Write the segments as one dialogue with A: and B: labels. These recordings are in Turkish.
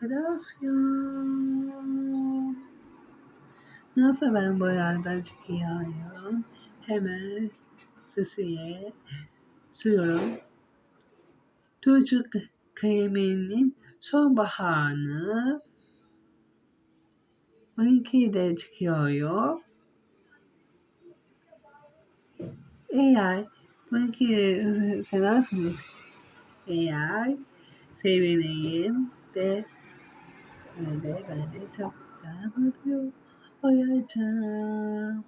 A: kreasyon. Nasıl ben bu yerden çıkıyorum? Hemen sesiye sürüyorum. Çocuk kreminin sonbaharını 12'de çıkıyor. Eğer 12 seversiniz eğer sevineyim de öyle ben de çok da mutlu olacağım.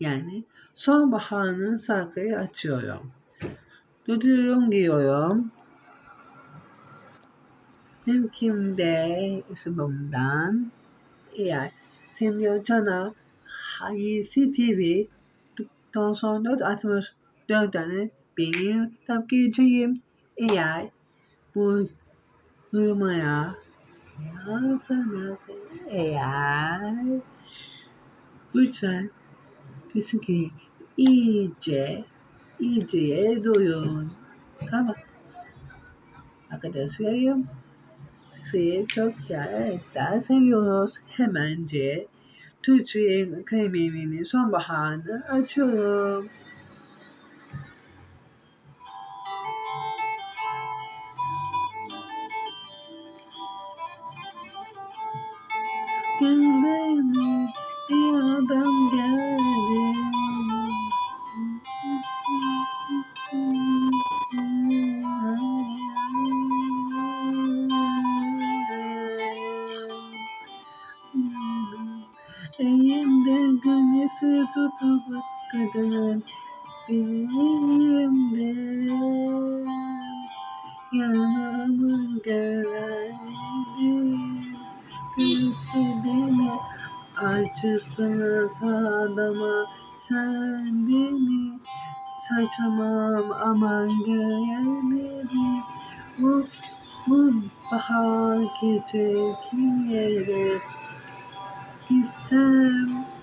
A: Yani sonbaharın şarkıyı açıyorum. Duduyorum giyiyorum. Mümkünde ismimden eğer Simyocana Hayisi TV Daha sonra 64 tane benim takipçiyim. Eğer bu uyumaya yazsanız eğer lütfen desin ki iyice iyice duyun. Tamam. Arkadaşlarım sizi çok gerçekten seviyoruz. Hemence Türkçe'nin kremimini sonbaharını açıyorum. Güneşi tutup kadın elimde yanımın görelim Gülse beni acısınız adama. Sen beni saçamam aman göremedim bu bu bahar gece kim yere Gitsem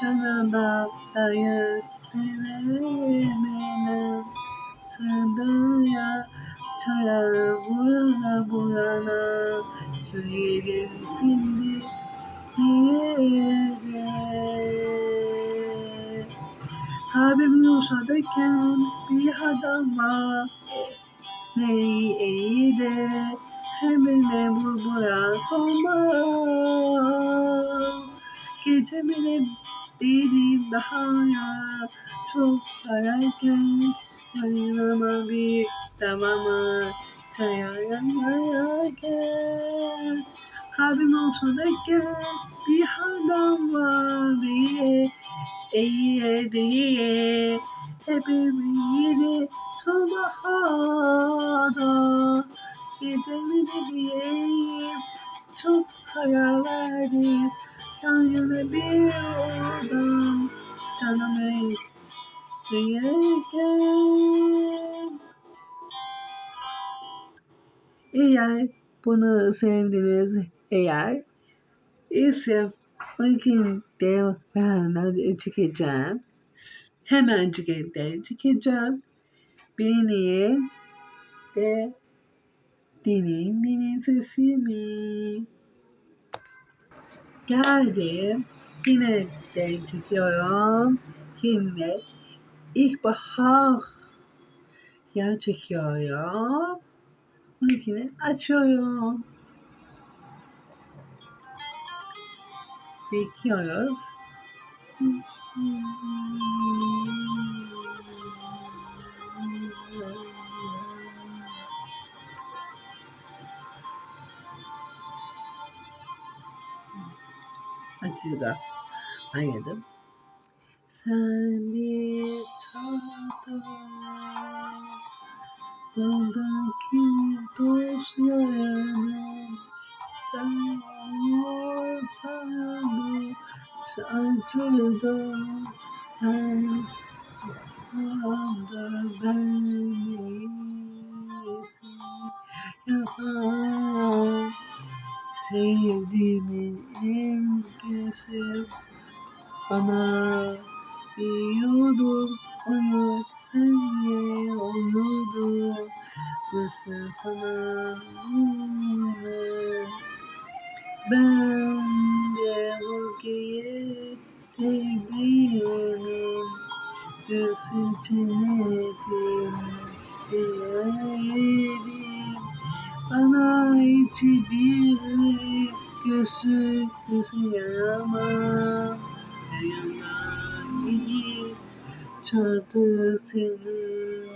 A: canına dayı sevemem Sırdıya çaya vurana burana Söylerim şimdi yere Kalbim yumuşadıkken bir adam var. Neyi iyi de Hemen vur buraya sonbahar Gecemin değilim daha ya Çok ararken Yanıma bir tamama Çayarken Kalbim ortadayken Bir adam var diye İyi diye. Hepimiz sonbaharda Gecemi de diyeyim Çok hayal verdim Yana bir adam Canımı diyerken Eğer bunu sevdiniz eğer ise bugün de ben çıkacağım. Hemen çıkacağım. çıkacağım. Beni de dinleyin benim sesimi. Geldim. Yine de çekiyorum. Yine ilkbahar ya çekiyorum. Bununkini açıyorum. Bekliyoruz. Açıda anladım. Sen bir çanta Dağdaki dostlarım Sen olsan Çarçurda Her anda beni Yapan sevdiğim kişi bana diyordur onu sevgi olurdu nasıl sana bunu ben de bu geyi sevdiğim göz için ettim gözü yaramam Yanından iyi. Çadı seni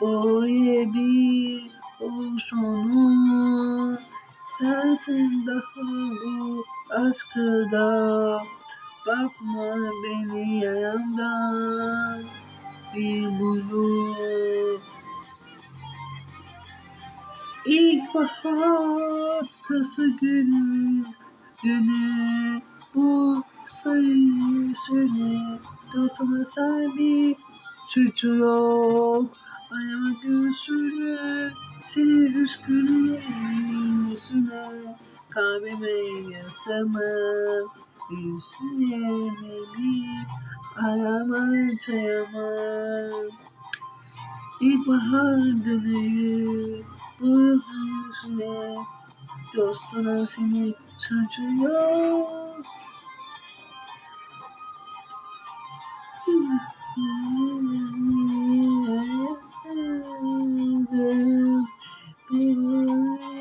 A: Boye bir olsunu Sensin daha bu aşkıda Bakma beni yanımdan Bir bulut İlkbahar kısa günü Günü bu sayı seni Dostuna sahibi suçu yok. Ayağıma göğsüne Seni üzgünüm yüzüne. Kalbime yasamam Yüzüne beni Aramayacağım İlkbahar dönüyor Buzluğuna Dostuna seni saçıyor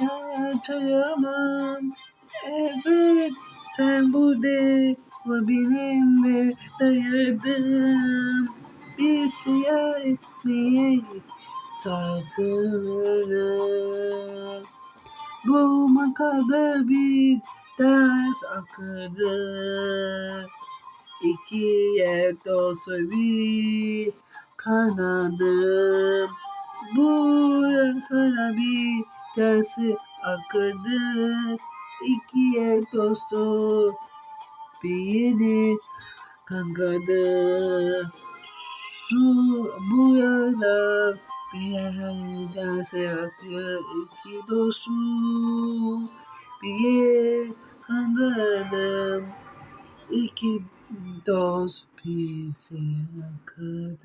A: Yaşayamam Evet sen burada ve benimle dayadım sardığını Bu makada bir ders akıdı İki yer dostu bir kanadım Bu yakana bir dersi akıdı İki yer dostu bir yeni kankadı Su bu yana bir yerden sevaklı iki dostu bir yer kankadım İki dost bir sevaklı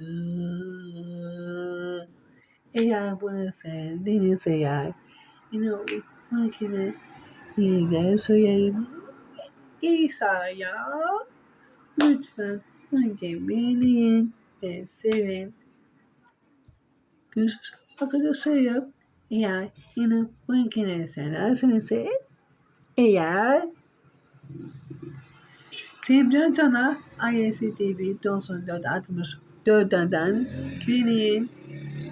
A: Eğer bunu sevdiğiniz eğer yine o makine yine söyleyeyim İsa'ya lütfen bunu beğenin ve sevin. Görüşürüz arkadaşlar. Eğer yine bu makine severseniz eğer Sevcan Can'a ISTV 9464'den beğenin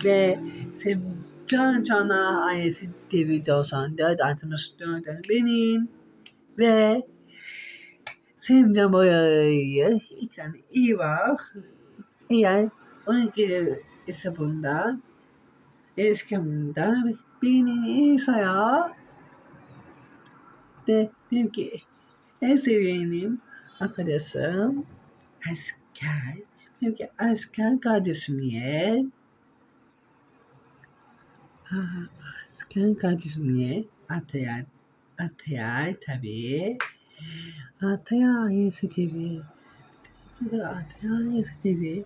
A: ve Sevcan Can'a ISTV 9464'den beğenin ve Sevcan Boya'yı ekranı iyi var. Eğer 12 hesabında Eskim'de beni saya de benimki en sevdiğim arkadaşım asker. Benimki asker kardeşim ye. Aa, Asker kardeşim ye. Ataya, Ataya tabii. Ataya ISTV. Ataya ISTV.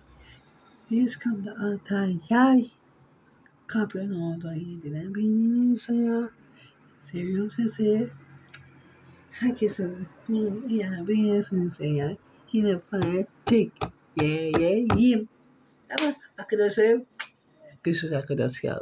A: Eskim'de Ataya kampiyon oldu yediler. Beni saya. Seviyorum sizi. Herkesin bunu eğer beğenirsiniz eğer yine bana tek ye ye yiyeyim. Ama arkadaşlar görüşürüz arkadaşlar.